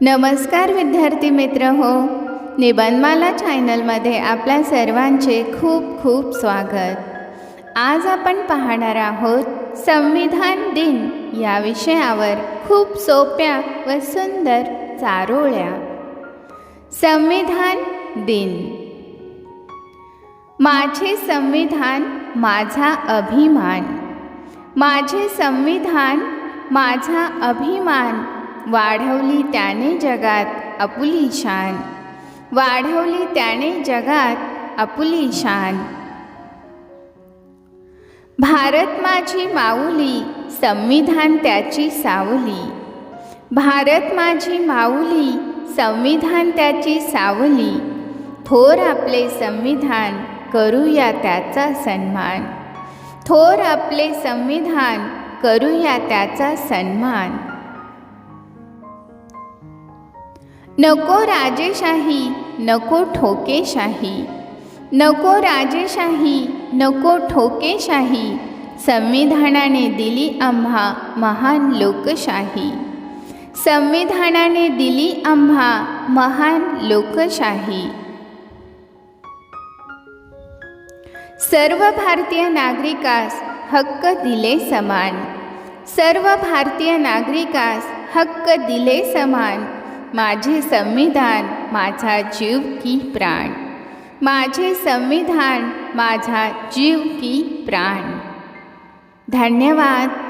नमस्कार विद्यार्थी मित्र हो. निबंधमाला चॅनलमध्ये आपल्या सर्वांचे खूप खूप स्वागत. आज आपण पाहणार आहोत संविधान दिन या विषयावर खूप सोप्या व सुंदर चारोळ्या. संविधान दिन. माझे संविधान माझा अभिमान. माझे संविधान माझा अभिमान वाढवली त्याने जगात आपुली शान. वाढवली त्याने जगात आपुली शान. भारत माझी माऊली संविधान त्याची सावली. भारत माझी माऊली संविधान त्याची सावली. थोर आपले संविधान करूया त्याचा सन्मान. थोर आपले संविधान करूया त्याचा सन्मान. नको राजेशाही नको ठोकेशाही. नको राजेशाही नको ठोकेशाही. संविधानाने दिली आम्हा महान लोकशाही. संविधानाने दिली आम्हा महान लोकशाही. सर्व भारतीय नागरिकास हक्क दिले समान. सर्व भारतीय नागरिकास हक्क दिले समान. माझे संविधान माझा जीव की प्राण. माझे संविधान माझा जीव की प्राण. धन्यवाद.